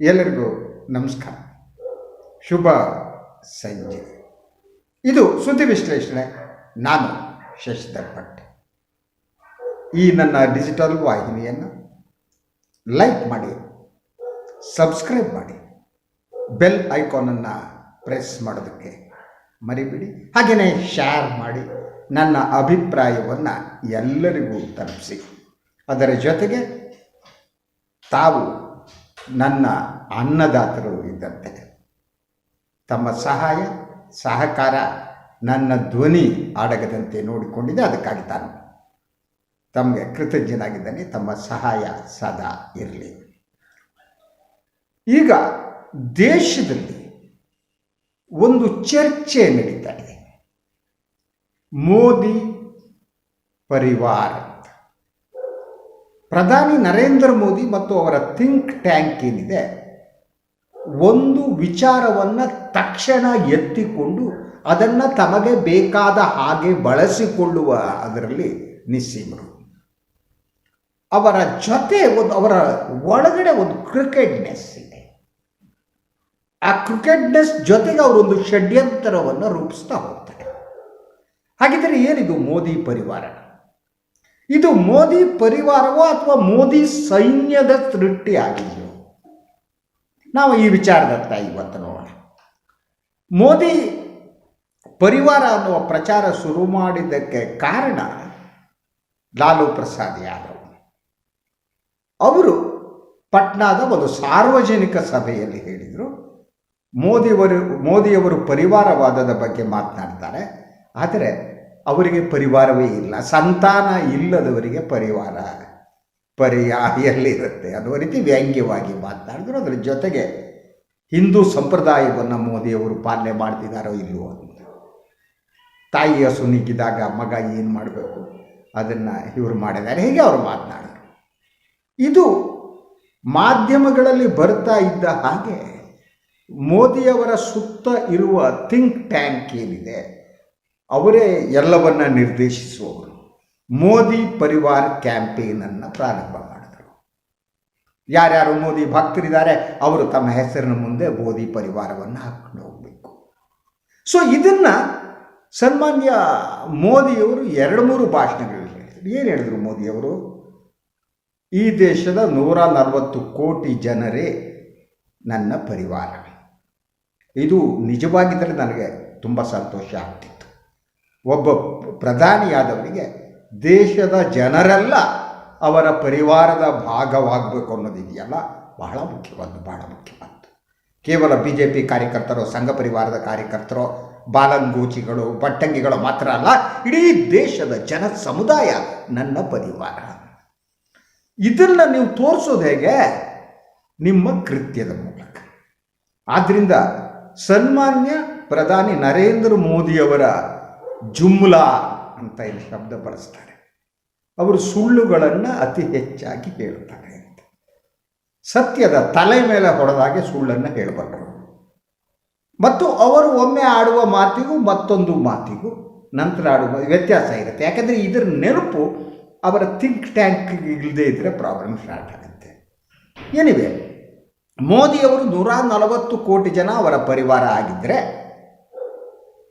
ಎಲ್ಲರಿಗೂ ನಮಸ್ಕಾರ. ಶುಭ ಸಂಜೆ. ಇದು ಸುದ್ದಿ ವಿಶ್ಲೇಷಣೆ. ನಾನು ಶಶಿಧರ್ ಭಟ್. ಈ ನನ್ನ ಡಿಜಿಟಲ್ ವಾಹಿನಿಯನ್ನು ಲೈಕ್ ಮಾಡಿ ಸಬ್ಸ್ಕ್ರೈಬ್ ಮಾಡಿ ಬೆಲ್ ಐಕಾನನ್ನು ಪ್ರೆಸ್ ಮಾಡೋದಕ್ಕೆ ಮರಿಬಿಡಿ. ಹಾಗೆಯೇ ಶೇರ್ ಮಾಡಿ, ನನ್ನ ಅಭಿಪ್ರಾಯವನ್ನು ಎಲ್ಲರಿಗೂ ತಲುಪಿಸಿ. ಅದರ ಜೊತೆಗೆ ತಾವು ನನ್ನ ಅನ್ನದಾತರು ಇದ್ದಂತೆ. ತಮ್ಮ ಸಹಾಯ, ಸಹಕಾರ ನನ್ನ ಧ್ವನಿ ಆಡಗದಂತೆ ನೋಡಿಕೊಂಡಿದೆ ಅದಕ್ಕಾಗಿ ತಾನು ತಮಗೆ ಕೃತಜ್ಞನಾಗಿದ್ದಾನೆ, ತಮ್ಮ ಸಹಾಯ ಸದಾ ಇರಲಿ. ಈಗ ದೇಶದಲ್ಲಿ ಒಂದು ಚರ್ಚೆ ನಡೀತಾ ಇದೆ. ಮೋದಿ ಪರಿವಾರ. ಪ್ರಧಾನಿ ನರೇಂದ್ರ ಮೋದಿ ಮತ್ತು ಅವರ ಥಿಂಕ್ ಟ್ಯಾಂಕ್ ಏನಿದೆ, ಒಂದು ವಿಚಾರವನ್ನು ತಕ್ಷಣ ಎತ್ತಿಕೊಂಡು ಅದನ್ನು ತಮಗೆ ಬೇಕಾದ ಹಾಗೆ ಬಳಸಿಕೊಳ್ಳುವ ಅದರಲ್ಲಿ ನಿಸ್ಸೀಮರು. ಅವರ ಜೊತೆ ಒಂದು, ಅವರ ಒಳಗಡೆ ಒಂದು ಕ್ರಿಕೆಟ್ನೆಸ್ ಇದೆ. ಆ ಕ್ರಿಕೆಟ್ನೆಸ್ ಜೊತೆಗೆ ಅವರೊಂದು ಷಡ್ಯಂತರವನ್ನು ರೂಪಿಸ್ತಾ ಹೋಗ್ತಾರೆ. ಹಾಗಿದ್ರೆ ಏನಿದು ಮೋದಿ ಪರಿವಾರ? ಇದು ಮೋದಿ ಪರಿವಾರವೋ ಅಥವಾ ಮೋದಿ ಸೈನ್ಯದ ತೃಟ್ಟಿ ಆಗಿದೆಯೋ ನಾವು ಈ ವಿಚಾರದತ್ತ ಇವತ್ತು ನೋಡೋಣ. ಮೋದಿ ಪರಿವಾರ ಅನ್ನುವ ಪ್ರಚಾರ ಶುರು ಮಾಡಿದ್ದಕ್ಕೆ ಕಾರಣ ಲಾಲು ಪ್ರಸಾದ್ ಯಾದವ್. ಅವರು ಪಟ್ನಾದ ಒಂದು ಸಾರ್ವಜನಿಕ ಸಭೆಯಲ್ಲಿ ಹೇಳಿದರು. ಮೋದಿಯವರು ಮೋದಿಯವರು ಪರಿವಾರವಾದದ ಬಗ್ಗೆ ಮಾತನಾಡ್ತಾರೆ. ಆದರೆ ಅವರಿಗೆ ಪರಿವಾರವೇ ಇಲ್ಲ. ಸಂತಾನ ಇಲ್ಲದವರಿಗೆ ಪರಿವಾರ. ಪರ್ಯಾಯಲ್ಲಿರುತ್ತೆ. ಅದು ರೀತಿ ವ್ಯಂಗ್ಯವಾಗಿ ಮಾತನಾಡಿದ್ರು. ಅದರ ಜೊತೆಗೆ ಹಿಂದೂ ಸಂಪ್ರದಾಯವನ್ನು ಮೋದಿಯವರು ಪಾಲನೆ ಮಾಡ್ತಿದ್ದಾರೋ ಇಲ್ಲವೋ ಅಂತ. ತಾಯಿ ಹಸು ನಿಗ್ಗಿದಾಗ ಮಗ ಏನು ಮಾಡಬೇಕು? ಅದನ್ನು ಇವರು ಮಾಡಿದ್ದಾರೆ. ಹೀಗೆ ಅವರು ಮಾತನಾಡಿದರು. ಇದು ಮಾಧ್ಯಮಗಳಲ್ಲಿ ಬರ್ತಾ ಇದ್ದ ಹಾಗೆ ಮೋದಿಯವರ ಸುತ್ತ ಇರುವ ಥಿಂಕ್ ಟ್ಯಾಂಕ್ ಏನಿದೆ? ಅವರೇ ಎಲ್ಲವನ್ನ ನಿರ್ದೇಶಿಸುವವರು. ಮೋದಿ ಪರಿವಾರ ಕ್ಯಾಂಪೇನನ್ನು ಪ್ರಾರಂಭ ಮಾಡಿದರು. ಯಾರ್ಯಾರು ಮೋದಿ ಭಕ್ತರಿದ್ದಾರೆ, ಅವರು ತಮ್ಮ ಹೆಸರಿನ ಮುಂದೆ ಮೋದಿ ಪರಿವಾರವನ್ನು ಹಾಕ್ಕೊಂಡು ಹೋಗಬೇಕು. ಸೊ ಇದನ್ನು ಸನ್ಮಾನ್ಯ ಮೋದಿಯವರು ಎರಡು ಮೂರು ಭಾಷಣಗಳಲ್ಲಿ ಹೇಳಿದರು. ಏನು ಹೇಳಿದರು ಮೋದಿಯವರು? ಈ ದೇಶದ ನೂರ ನಲವತ್ತು ಕೋಟಿ ಜನರೇ ನನ್ನ ಪರಿವಾರ ಇದು ನಿಜವಾಗಿದ್ದರೆ ನನಗೆ ತುಂಬ ಸಂತೋಷ ಆಗ್ತಿತ್ತು. ಒಬ್ಬ ಪ್ರಧಾನಿಯಾದವರಿಗೆ ದೇಶದ ಜನರೆಲ್ಲ ಅವರ ಪರಿವಾರದ ಭಾಗವಾಗಬೇಕು ಅನ್ನೋದಿದೆಯಲ್ಲ ಬಹಳ ಮುಖ್ಯವಾದ್ದು ಬಹಳ ಮುಖ್ಯವಾದ್ದು. ಕೇವಲ ಬಿ ಜೆ ಪಿ ಕಾರ್ಯಕರ್ತರು, ಸಂಘ ಪರಿವಾರದ ಕಾರ್ಯಕರ್ತರು, ಬಾಲಂಗೂಚಿಗಳು, ಬಟ್ಟಂಗಿಗಳು ಮಾತ್ರ ಅಲ್ಲ, ಇಡೀ ದೇಶದ ಜನ ಸಮುದಾಯ ನನ್ನ ಪರಿವಾರ. ಇದನ್ನ ನೀವು ತೋರಿಸೋದು ಹೇಗೆ? ನಿಮ್ಮ ಕೃತ್ಯದ ಮೂಲಕ. ಆದ್ದರಿಂದ ಸನ್ಮಾನ್ಯ ಪ್ರಧಾನಿ ನರೇಂದ್ರ ಮೋದಿಯವರ ಜುಮ್ಲಾ ಅಂತ ಇಲ್ಲಿ ಶಬ್ದ ಬಳಸ್ತಾರೆ. ಅವರು ಸುಳ್ಳುಗಳನ್ನು ಅತಿ ಹೆಚ್ಚಾಗಿ ಹೇಳ್ತಾರೆ ಅಂತ. ಸತ್ಯದ ತಲೆ ಮೇಲೆ ಹೊಡೆದಾಗೆ ಸುಳ್ಳನ್ನು ಹೇಳಬಲ್ಲರು ಮತ್ತು ಅವರು ಒಮ್ಮೆ ಆಡುವ ಮಾತಿಗೂ ಮತ್ತೊಂದು ಮಾತಿಗೂ ನಂತರ ಆಡುವ ವ್ಯತ್ಯಾಸ ಇರುತ್ತೆ. ಯಾಕಂದರೆ ಇದರ ನೆನಪು ಅವರ ಥಿಂಕ್ ಟ್ಯಾಂಕ್ ಇಲ್ಲದೇ ಇದ್ದರೆ ಪ್ರಾಬ್ಲಮ್ ಸ್ಟಾರ್ಟ್ ಆಗುತ್ತೆ. ಏನಿವೆ ಮೋದಿಯವರು ನೂರ ನಲವತ್ತು ಕೋಟಿ ಜನ ಅವರ ಪರಿವಾರ ಆಗಿದ್ದರೆ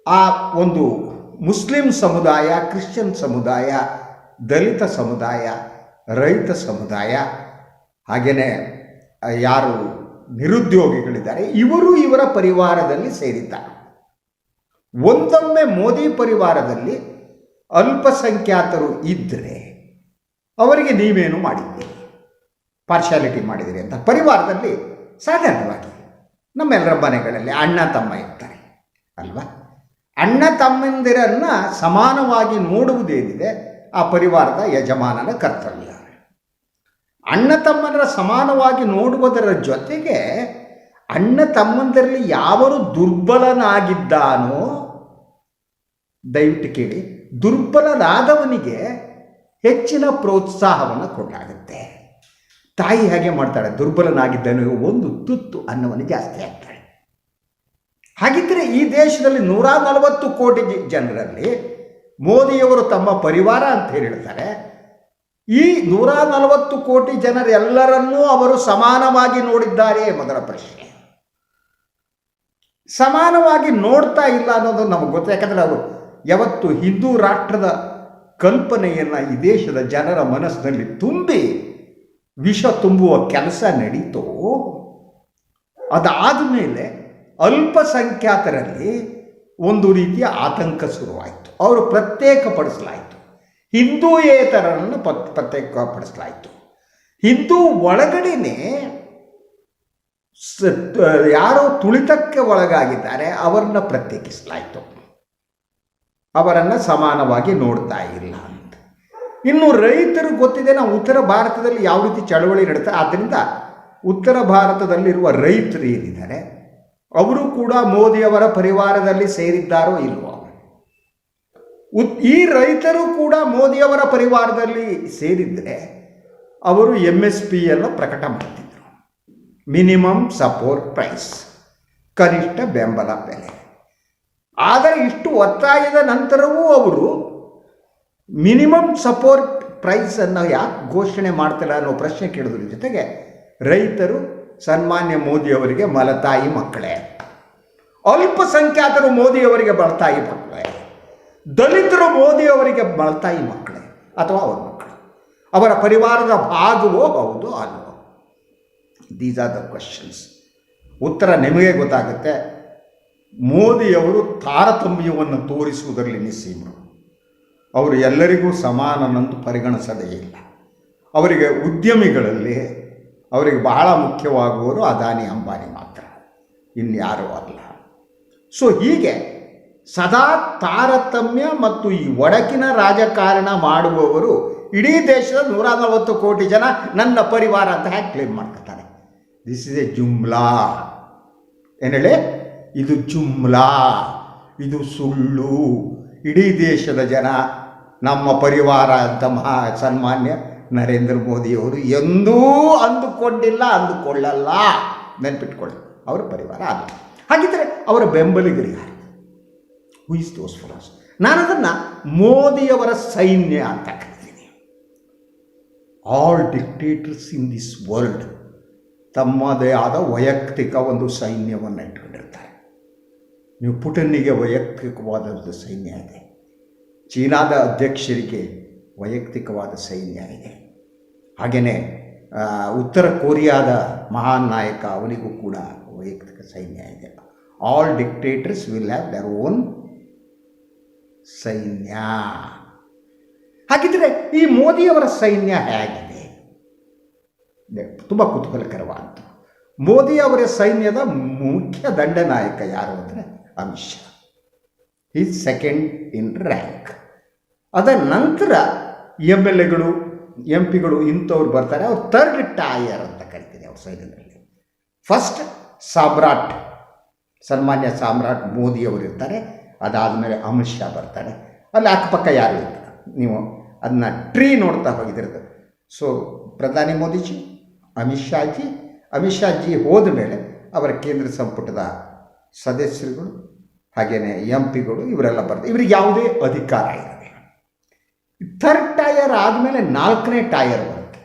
ಆ ಒಂದು ಮುಸ್ಲಿಂ ಸಮುದಾಯ, ಕ್ರಿಶ್ಚಿಯನ್ ಸಮುದಾಯ, ದಲಿತ ಸಮುದಾಯ, ರೈತ ಸಮುದಾಯ ಹಾಗೆಯೇ ಯಾರು ನಿರುದ್ಯೋಗಿಗಳಿದ್ದಾರೆ, ಇವರು ಇವರ ಪರಿವಾರದಲ್ಲಿ ಸೇರಿದ್ದಾರೆ. ಒಂದೊಮ್ಮೆ ಮೋದಿ ಪರಿವಾರದಲ್ಲಿ ಅಲ್ಪಸಂಖ್ಯಾತರು ಇದ್ದರೆ ಅವರಿಗೆ ನೀವೇನು ಮಾಡಿದ್ದೀರಿ? ಪಾರ್ಶಾಲಿಟಿ ಮಾಡಿದಿರಿ ಅಂತ ಪರಿವಾರದಲ್ಲಿ ಸಾಧಾರಣವಾಗಿ ನಮ್ಮೆಲ್ಲರ ಮನೆಗಳಲ್ಲಿ ಅಣ್ಣ, ತಮ್ಮ ಇರ್ತಾರೆ, ಅಲ್ವಾ? ಅಣ್ಣ ತಮ್ಮಂದಿರನ್ನು ಸಮಾನವಾಗಿ ನೋಡುವುದೇನಿದೆ, ಆ ಪರಿವಾರದ ಯಜಮಾನನ ಕರ್ತವ್ಯ. ಅಣ್ಣ ತಮ್ಮನರ ಸಮಾನವಾಗಿ ನೋಡುವುದರ ಜೊತೆಗೆ ಅಣ್ಣ ತಮ್ಮಂದರಲ್ಲಿ ಯಾವರು ದುರ್ಬಲನಾಗಿದ್ದಾನೋ, ದಯವಿಟ್ಟು ಕೇಳಿ ದುರ್ಬಲನಾದವನಿಗೆ ಹೆಚ್ಚಿನ ಪ್ರೋತ್ಸಾಹವನ್ನು ಕೊಡಲಾಗುತ್ತೆ. ತಾಯಿ ಹಾಗೆ ಮಾಡ್ತಾಳೆ, ದುರ್ಬಲನಾಗಿದ್ದನು ಒಂದು ತುತ್ತು ಅನ್ನವನ್ನು ಜಾಸ್ತಿ ಆಗ್ತಾಳೆ ಹಾಗಿದ್ದರೆ ಈ ದೇಶದಲ್ಲಿ ನೂರ ನಲವತ್ತು ಕೋಟಿ ಜನರಲ್ಲಿ ಮೋದಿಯವರು ತಮ್ಮ ಪರಿವಾರ ಅಂತ ಹೇಳಿರ್ತಾರೆ ಈ ನೂರ ನಲವತ್ತು ಕೋಟಿ ಜನರೆಲ್ಲರನ್ನೂ ಅವರು ಸಮಾನವಾಗಿ ನೋಡಿದ್ದಾರೆ ಮೊದಲ ಪ್ರಶ್ನೆ. ಸಮಾನವಾಗಿ ನೋಡ್ತಾ ಇಲ್ಲ ಅನ್ನೋದು ನಮಗೆ ಗೊತ್ತು. ಯಾಕಂದರೆ ಅವರು ಯಾವತ್ತು ಹಿಂದೂ ರಾಷ್ಟ್ರದ ಕಲ್ಪನೆಯನ್ನು ಈ ದೇಶದ ಜನರ ಮನಸ್ಸಿನಲ್ಲಿ ತುಂಬಿ ವಿಷ ತುಂಬುವ ಕೆಲಸ ನಡೀತೋ ಅದಾದ ಮೇಲೆ ಅಲ್ಪಸಂಖ್ಯಾತರಲ್ಲಿ ಒಂದು ರೀತಿಯ ಆತಂಕ ಶುರುವಾಯಿತು. ಅವರು ಪ್ರತ್ಯೇಕಪಡಿಸಲಾಯಿತು. ಹಿಂದೂಯೇತರನ್ನು ಪತ್ ಪ್ರತ್ಯೇಕಪಡಿಸಲಾಯಿತು. ಹಿಂದೂ ಒಳಗಡೆನೆ ಯಾರೋ ತುಳಿತಕ್ಕೆ ಒಳಗಾಗಿದ್ದಾರೆ, ಅವರನ್ನ ಪ್ರತ್ಯೇಕಿಸಲಾಯಿತು. ಅವರನ್ನು ಸಮಾನವಾಗಿ ನೋಡ್ತಾ ಇಲ್ಲ ಅಂತ. ಇನ್ನು ರೈತರು ಗೊತ್ತಿದೆ, ನಾವು ಉತ್ತರ ಭಾರತದಲ್ಲಿ ಯಾವ ರೀತಿ ಚಳವಳಿ ನಡೀತಾರೆ ಆದ್ದರಿಂದ ಉತ್ತರ ಭಾರತದಲ್ಲಿರುವ ರೈತರು ಏನಿದ್ದಾರೆ ಅವರು ಕೂಡ ಮೋದಿಯವರ ಪರಿವಾರದಲ್ಲಿ ಸೇರಿದ್ದಾರೋ ಇಲ್ವೋ? ಈ ರೈತರು ಕೂಡ ಮೋದಿಯವರ ಪರಿವಾರದಲ್ಲಿ ಸೇರಿದರೆ ಅವರು ಎಂ ಎಸ್ ಪಿಯನ್ನು ಪ್ರಕಟ ಮಾಡ್ತಿದ್ರು. ಮಿನಿಮಮ್ ಸಪೋರ್ಟ್ ಪ್ರೈಸ್ ಕನಿಷ್ಠ ಬೆಂಬಲ ಬೆಲೆ. ಆದರೆ ಇಷ್ಟು ಒತ್ತಾಯದ ನಂತರವೂ ಅವರು ಮಿನಿಮಮ್ ಸಪೋರ್ಟ್ ಪ್ರೈಸನ್ನು ಯಾಕೆ ಘೋಷಣೆ ಮಾಡ್ತಿಲ್ಲ ಅನ್ನೋ ಪ್ರಶ್ನೆ ಕೇಳಿದ್ರ. ಜೊತೆಗೆ ರೈತರು ಸನ್ಮಾನ್ಯ ಮೋದಿಯವರಿಗೆ ಮಲತಾಯಿ ಮಕ್ಕಳೇ. ಅಲ್ಪಸಂಖ್ಯಾತರು ಮೋದಿಯವರಿಗೆ ಮಲತಾಯಿ ಮಕ್ಕಳೇ. ದಲಿತರು ಮೋದಿಯವರಿಗೆ ಮಲತಾಯಿ ಮಕ್ಕಳೇ. ಅಥವಾ ಅವರ ಮಕ್ಕಳು. ಅವರ ಪರಿವಾರದ ಭಾಗವೋ ಹೌದು ಅಲ್ವೋ ದೀಸ್ ಆರ್ ದ ಕ್ವಶನ್ಸ್ ಉತ್ತರ ನಿಮಗೆ ಗೊತ್ತಾಗುತ್ತೆ. ಮೋದಿಯವರು ತಾರತಮ್ಯವನ್ನು ತೋರಿಸುವುದರಲ್ಲಿ ನಿಸ್ಸೀಮರು. ಅವರು ಎಲ್ಲರಿಗೂ ಸಮಾನನಂದು ಪರಿಗಣಿಸದೇ ಇಲ್ಲ. ಅವರಿಗೆ ಉದ್ಯಮಿಗಳಲ್ಲಿ ಅವರಿಗೆ ಬಹಳ ಮುಖ್ಯವಾಗುವವರು ಅದಾನಿ ಅಂಬಾನಿ ಮಾತ್ರ. ಇನ್ಯಾರೂ ಅಲ್ಲ. ಸೊ ಹೀಗೆ ಸದಾ ತಾರತಮ್ಯ ಮತ್ತು ಈ ಒಡಕಿನ ರಾಜಕಾರಣ ಮಾಡುವವರು ಇಡೀ ದೇಶದ ನೂರ ನಲವತ್ತು ಕೋಟಿ ಜನ ನನ್ನ ಪರಿವಾರ ಅಂತ ಹ್ಯಾಕ್ ಕ್ಲೇಮ್ ಮಾಡ್ಕೊತಾರೆ ದಿಸ್ ಇಸ್ ಎ ಜುಮ್ಲಾ. ಏನು ಹೇಳಿ? ಇದು ಜುಮ್ಲಾ. ಇದು ಸುಳ್ಳು. ಇಡೀ ದೇಶದ ಜನ ನಮ್ಮ ಪರಿವಾರ ಅಂತ ಮಹಾ ಸನ್ಮಾನ್ಯ ನರೇಂದ್ರ ಮೋದಿಯವರು ಎಂದೂ ಅಂದುಕೊಂಡಿಲ್ಲ, ಅಂದುಕೊಳ್ಳಲ್ಲ ನೆನ್ಪಿಟ್ಕೊಳ್ಳಿ. ಅವರ ಪರಿವಾರ ಅಲ್ಲ ಹಾಗಿದ್ದರೆ ಅವರ ಬೆಂಬಲಿಗರು ಯಾರು? ಹುಯಿಸ್ ದೋಸ್ ಫಾಲೋಸ್ ನಾನು ಅದನ್ನು ಮೋದಿಯವರ ಸೈನ್ಯ ಅಂತ ಕರಿತೀನಿ. All dictators in this world ತಮ್ಮದೇ ಆದ ವೈಯಕ್ತಿಕ ಒಂದು ಸೈನ್ಯವನ್ನು ಇಟ್ಕೊಂಡಿರ್ತಾರೆ. ನೀವು ಪುಟನ್ನಿಗೆ ವೈಯಕ್ತಿಕವಾದದ್ದು ಸೈನ್ಯ ಇದೆ. ಚೀನಾದ ಅಧ್ಯಕ್ಷರಿಗೆ ವೈಯಕ್ತಿಕವಾದ ಸೈನ್ಯ ಇದೆ. ಹಾಗೆಯೇ ಉತ್ತರ ಕೊರಿಯಾದ ಮಹಾನ್ ನಾಯಕ ಅವನಿಗೂ ಕೂಡ ವೈಯಕ್ತಿಕ ಸೈನ್ಯ ಇದೆ. All dictators will have their own sainya. ಹಾಗಿದ್ರೆ ಈ ಮೋದಿಯವರ ಸೈನ್ಯ ಹೇಗಿದೆ? ತುಂಬ ಕುತೂಹಲಕರವಾದ್ದು. ಮೋದಿ ಅವರ ಸೈನ್ಯದ ಮುಖ್ಯ ದಂಡನಾಯಕ ಯಾರು ಅಂದರೆ Amit Shah. Is second in rank ಅದರ ನಂತರ ಎಂ ಎಲ್ ಎಗಳು ಎಂ ಪಿಗಳು ಇಂಥವ್ರು ಬರ್ತಾರೆ, ಅವ್ರು ಥರ್ಡ್ ಟಾಯರ್ ಅಂತ ಕರಿತೀನಿ ಅವ್ರ ಸೈನ್ಯದಲ್ಲಿ. ಫಸ್ಟ್ ಸಾಮ್ರಾಟ್, ಸನ್ಮಾನ್ಯ ಸಾಮ್ರಾಟ್ ಮೋದಿಯವರು ಇರ್ತಾರೆ, ಅದಾದಮೇಲೆ ಅಮಿತ್ ಶಾ ಬರ್ತಾರೆ ಅಲ್ಲಿ ಅಕ್ಕಪಕ್ಕ ಯಾರು ಇಲ್ಲ? ನೀವು ಅದನ್ನ ಟ್ರೀ ನೋಡ್ತಾ ಹೋಗಿದ್ರದ್ದು ಸೊ ಪ್ರಧಾನಿ ಮೋದಿಜಿ, ಅಮಿತ್ ಶಾಜಿ ಅಮಿತ್ ಶಾಜಿ ಹೋದ ಮೇಲೆ ಅವರ ಕೇಂದ್ರ ಸಂಪುಟದ ಸದಸ್ಯರುಗಳು ಹಾಗೆಯೇ ಎಂ ಪಿಗಳು, ಇವರೆಲ್ಲ ಬರ್ತಾರೆ. ಇವರಿಗೆ ಯಾವುದೇ ಅಧಿಕಾರ ಇರಲಿಲ್ಲ ಥರ್ಡ್ ಟೈಯರ್ ಆದಮೇಲೆ ನಾಲ್ಕನೇ ಟೈಯರ್ ಬರುತ್ತೆ.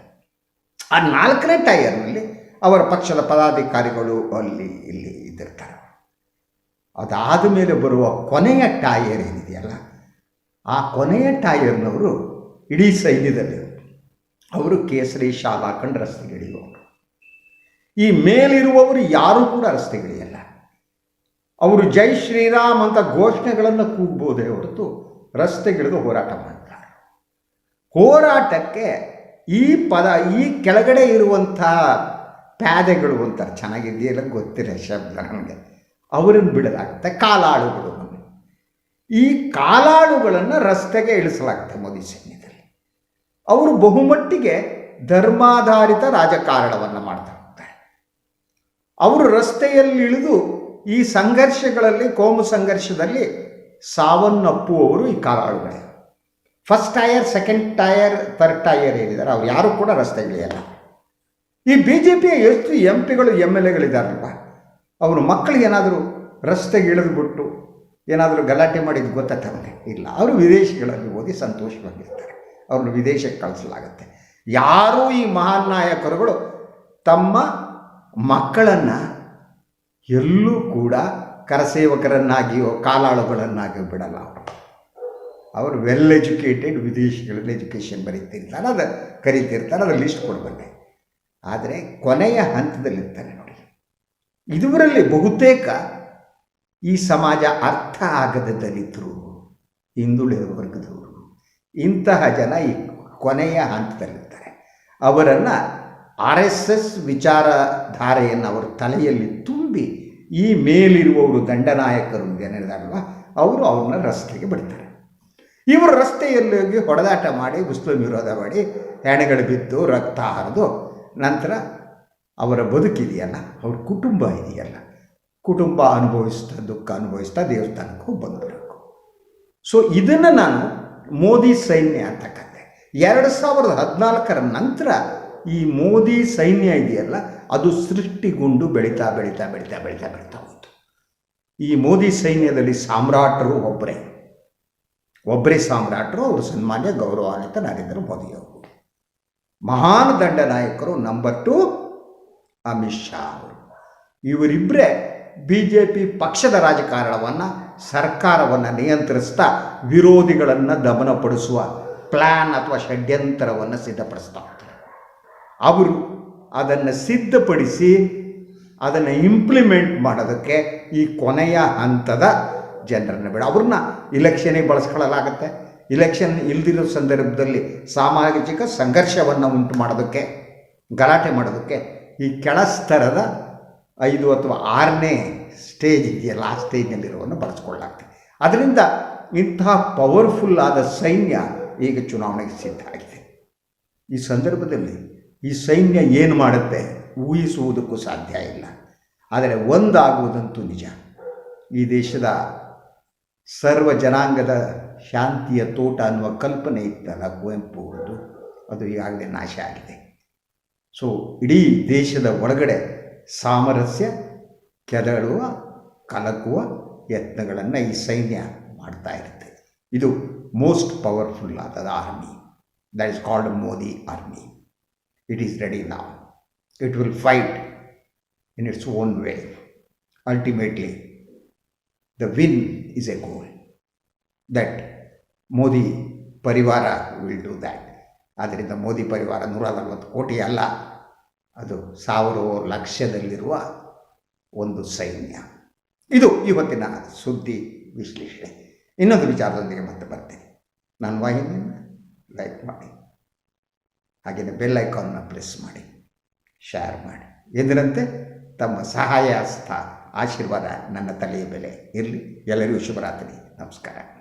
ಆ ನಾಲ್ಕನೇ ಟೈಯರ್ನಲ್ಲಿ ಅವರ ಪಕ್ಷದ ಪದಾಧಿಕಾರಿಗಳು ಅಲ್ಲಿ ಇಲ್ಲಿ ಇದ್ದಿರ್ತಾರೆ. ಅದಾದ ಮೇಲೆ ಬರುವ ಕೊನೆಯ ಟಾಯರ್ ಏನಿದೆಯಲ್ಲ, ಆ ಕೊನೆಯ ಟಾಯರ್ನವರು ಇಡೀ ಸೈನ್ಯದಲ್ಲಿ ಅವರು ಕೇಸರಿ, ಶಾಲ್ ಹಾಕೊಂಡು ರಸ್ತೆಗಿಳಿಯುವವರು ಈ ಮೇಲಿರುವವರು ಯಾರೂ ಕೂಡ ರಸ್ತೆಗಿಳಿಯಲ್ಲ. ಅವರು ಜೈ ಶ್ರೀರಾಮ್ ಅಂತ ಘೋಷಣೆಗಳನ್ನು ಕೂಗ್ಬೋದೇ ಹೊರತು ರಸ್ತೆಗಿಳಿದು ಹೋರಾಟ ಮಾಡ್ತಾರೆ. ಹೋರಾಟಕ್ಕೆ ಈ ಪದ, ಈ ಕೆಳಗಡೆ ಇರುವಂಥ ಪ್ಯಾದೆಗಳು ಅಂತಾರೆ ಚೆನ್ನಾಗಿದೆಯಲ್ಲ ಗೊತ್ತಿಲ್ಲ ಶಬ್ದ ನನಗೆ ಅವರನ್ನು ಬಿಡಲಾಗುತ್ತೆ ಕಾಲಾಳುಗಳು ಈ ಕಾಲಾಳುಗಳನ್ನು ರಸ್ತೆಗೆ ಇಳಿಸಲಾಗುತ್ತೆ ಮೋದಿ ಸೈನ್ಯದಲ್ಲಿ. ಅವರು ಬಹುಮಟ್ಟಿಗೆ ಧರ್ಮಾಧಾರಿತ ರಾಜಕಾರಣವನ್ನು ಮಾಡ್ತಾ ಹೋಗ್ತಾರೆ. ಅವರು ರಸ್ತೆಯಲ್ಲಿ ಇಳಿದು ಈ ಸಂಘರ್ಷಗಳಲ್ಲಿ, ಕೋಮು ಸಂಘರ್ಷದಲ್ಲಿ ಸಾವನ್ನಪ್ಪುವವರು ಈ ಕಾಲಾಳುಗಳೇ. First tier second tier third tier ಏನಿದ್ದಾರೆ ಅವ್ರು ಯಾರು ಕೂಡ ರಸ್ತೆಗಳಿಲ್ಲ ಈ ಬಿ ಜೆ ಪಿಯ ಎಷ್ಟು ಎಂ ಪಿಗಳು ಎಂ ಎಲ್ ಎಗಳಿದ್ದಾರಲ್ವ ಅವರು ಮಕ್ಕಳಿಗೆ ಏನಾದರೂ ರಸ್ತೆಗೆ ಇಳಿದುಬಿಟ್ಟು ಏನಾದರೂ ಗಲಾಟೆ ಮಾಡಿದ್ದು ಗೊತ್ತಾ ತಮಗೆ? ಇಲ್ಲ. ಅವರು ವಿದೇಶಗಳಲ್ಲಿ ಓದಿ ಸಂತೋಷವಾಗಿರ್ತಾರೆ. ಅವ್ರನ್ನ ವಿದೇಶಕ್ಕೆ ಕಳಿಸಲಾಗುತ್ತೆ. ಯಾರೂ ಈ ಮಹಾನ್ ನಾಯಕರುಗಳು ತಮ್ಮ ಮಕ್ಕಳನ್ನು ಎಲ್ಲೂ ಕೂಡ ಕರಸೇವಕರನ್ನಾಗಿಯೋ, ಕಾಲಾಳುಗಳನ್ನಾಗಿಯೋ ಬಿಡಲ್ಲ ಅವರು. ಅವರು ವೆಲ್ ಎಜುಕೇಟೆಡ್ ವಿದೇಶಿಗಳಲ್ಲಿ ಎಜುಕೇಷನ್ ಬರೀತಿರ್ತಾನೆ ಅದು ಕರೀತಿರ್ತಾನೆ ಅದರ ಲಿಸ್ಟ್ ಕೊಡಬಲ್ಲೆ ಆದರೆ ಕೊನೆಯ ಹಂತದಲ್ಲಿರ್ತಾರೆ ನೋಡಿ. ಇದುವರಲ್ಲಿ ಬಹುತೇಕ ಈ ಸಮಾಜ ಅರ್ಥ ಆಗದ ದಲಿತರು, ಹಿಂದುಳಿದ ವರ್ಗದವರು, ಇಂತಹ ಜನ ಈ ಕೊನೆಯ ಹಂತದಲ್ಲಿರ್ತಾರೆ. ಅವರನ್ನು ಆರ್ ಎಸ್ ಎಸ್ ವಿಚಾರಧಾರೆಯನ್ನು ಅವರ ತಲೆಯಲ್ಲಿ ತುಂಬಿ ಈ ಮೇಲಿರುವವರು ದಂಡನಾಯಕರು ಏನಿದಾರಲ್ವ ಅವರು ಅವ್ರನ್ನ ರಸ್ತೆಗೆ ಬಿಡ್ತಾರೆ. ಇವರು ರಸ್ತೆಯಲ್ಲಿ ಹೋಗಿ ಹೊಡೆದಾಟ ಮಾಡಿ ಮುಸ್ಲಿಂ ವಿರೋಧ ಮಾಡಿ ಹೆಣಗಳು ಬಿದ್ದು ರಕ್ತ ಹರಿದು ನಂತರ ಅವರ ಬದುಕಿದೆಯಲ್ಲ, ಅವ್ರ ಕುಟುಂಬ ಇದೆಯಲ್ಲ. ಕುಟುಂಬ ಅನುಭವಿಸ್ತಾ, ದುಃಖ ಅನುಭವಿಸ್ತಾ ದೇವಸ್ಥಾನಕ್ಕೆ ಹೋಗಿ ಸೊ ಇದನ್ನು ನಾನು ಮೋದಿ ಸೈನ್ಯ ಅಂತಕ್ಕಂತೆ ಎರಡು ಸಾವಿರದ ಹದಿನಾಲ್ಕರ ನಂತರ ಈ ಮೋದಿ ಸೈನ್ಯ ಇದೆಯಲ್ಲ, ಅದು ಸೃಷ್ಟಿಗೊಂಡು ಬೆಳೀತಾ ಬೆಳೀತಾ ಬೆಳೀತಾ ಬೆಳೀತಾ ಬೆಳೀತಾ ಹೋಯಿತು ಈ ಮೋದಿ ಸೈನ್ಯದಲ್ಲಿ ಸಾಮ್ರಾಟರು ಒಬ್ಬರೇ ಒಬ್ಬರೇ ಸಾಮ್ರಾಟರು, ಅವರು ಸನ್ಮಾನ್ಯ ಗೌರವಾನ್ವಿತ ನರೇಂದ್ರ ಮೋದಿಯವರು ಮಹಾನ್ ದಂಡ ನಾಯಕರು ನಂಬರ್ ಟು ಅಮಿತ್ ಶಾ ಅವರು. ಇವರಿಬ್ಬರೇ ಬಿ ಜೆ ಪಿ ಪಕ್ಷದ ರಾಜಕಾರಣವನ್ನು, ಸರ್ಕಾರವನ್ನು ನಿಯಂತ್ರಿಸ್ತಾ ವಿರೋಧಿಗಳನ್ನು ದಮನಪಡಿಸುವ ಪ್ಲ್ಯಾನ್ ಅಥವಾ ಷಡ್ಯಂತರವನ್ನು ಸಿದ್ಧಪಡಿಸ್ತಾ ಅವರು ಅದನ್ನು ಸಿದ್ಧಪಡಿಸಿ, ಅದನ್ನು ಇಂಪ್ಲಿಮೆಂಟ್ ಮಾಡೋದಕ್ಕೆ ಈ ಕೊನೆಯ ಹಂತದ ಜನರನ್ನು ಬೇಡ. ಅವ್ರನ್ನ ಇಲೆಕ್ಷನಿಗೆ ಬಳಸ್ಕೊಳ್ಳಲಾಗತ್ತೆ. ಇಲೆಕ್ಷನ್ ಇಲ್ದಿರೋ ಸಂದರ್ಭದಲ್ಲಿ ಸಾಮಾಜಿಕ ಸಂಘರ್ಷವನ್ನು ಉಂಟು ಮಾಡೋದಕ್ಕೆ, ಗಲಾಟೆ ಮಾಡೋದಕ್ಕೆ ಈ ಕೆಳ ಸ್ತರದ ಐದು ಅಥವಾ ಆರನೇ ಸ್ಟೇಜ್ ಇದೆಯಲ್ಲ ಆ ಸ್ಟೇಜ್ನಲ್ಲಿರೋವನ್ನು ಬಳಸ್ಕೊಳ್ಳಾಗ್ತದೆ ಅದರಿಂದ ಇಂತಹ ಪವರ್ಫುಲ್ ಆದ ಸೈನ್ಯ ಈಗ ಚುನಾವಣೆಗೆ ಸಿದ್ಧ ಆಗಿದೆ. ಈ ಸಂದರ್ಭದಲ್ಲಿ ಈ ಸೈನ್ಯ ಏನು ಮಾಡುತ್ತೆ? ಊಹಿಸುವುದಕ್ಕೂ ಸಾಧ್ಯ ಇಲ್ಲ. ಆದರೆ ಒಂದಾಗುವುದಂತೂ ನಿಜ. ಈ ದೇಶದ ಸರ್ವ ಜನಾಂಗದ ಶಾಂತಿಯ ತೋಟ ಅನ್ನುವ ಕಲ್ಪನೆ ಇತ್ತಲ್ಲ ಕುವೆಂಪು ಅವರದು ಅದು ಈಗಾಗಲೇ ನಾಶ ಆಗಿದೆ. ಸೊ ಇಡೀ ದೇಶದ ಒಳಗಡೆ ಸಾಮರಸ್ಯ ಕೆದಳುವ, ಕಲಕುವ ಯತ್ನಗಳನ್ನು ಈ ಸೈನ್ಯ ಮಾಡ್ತಾ ಇರುತ್ತೆ. ಇದು ಮೋಸ್ಟ್ ಪವರ್ಫುಲ್ ಆದ army that is called Modi army it is ready now it will fight in its own way ultimately the win is a goal that Modi parivar will do that ಆದ್ದರಿಂದ ಮೋದಿ ಪರಿವಾರ ನೂರ ನಲವತ್ತು ಕೋಟಿ ಅಲ್ಲ, ಅದು ಸಾವಿರ ಲಕ್ಷದಲ್ಲಿರುವ ಒಂದು ಸೈನ್ಯ. ಇದು ಇವತ್ತಿನ ಸುದ್ದಿ ವಿಶ್ಲೇಷಣೆ. ಇನ್ನೊಂದು ವಿಚಾರದೊಂದಿಗೆ ಮತ್ತೆ ಬರ್ತೇನೆ. ನನ್ನ ವಾಹಿನಿಯನ್ನು ಲೈಕ್ ಮಾಡಿ, ಹಾಗೆಯೇ ಬೆಲ್ ಐಕಾನ್ನ ಪ್ರೆಸ್ ಮಾಡಿ ಶೇರ್ ಮಾಡಿ. ಎಂದಿನಂತೆ ತಮ್ಮ ಸಹಾಯ ಹಸ್ತ ಆಶೀರ್ವಾದ ನನ್ನ ತಲೆಯ ಬೆಲೆ ಇರಲಿ. ಎಲ್ಲರಿಗೂ ಶುಭರಾತ್ರಿ. ನಮಸ್ಕಾರ.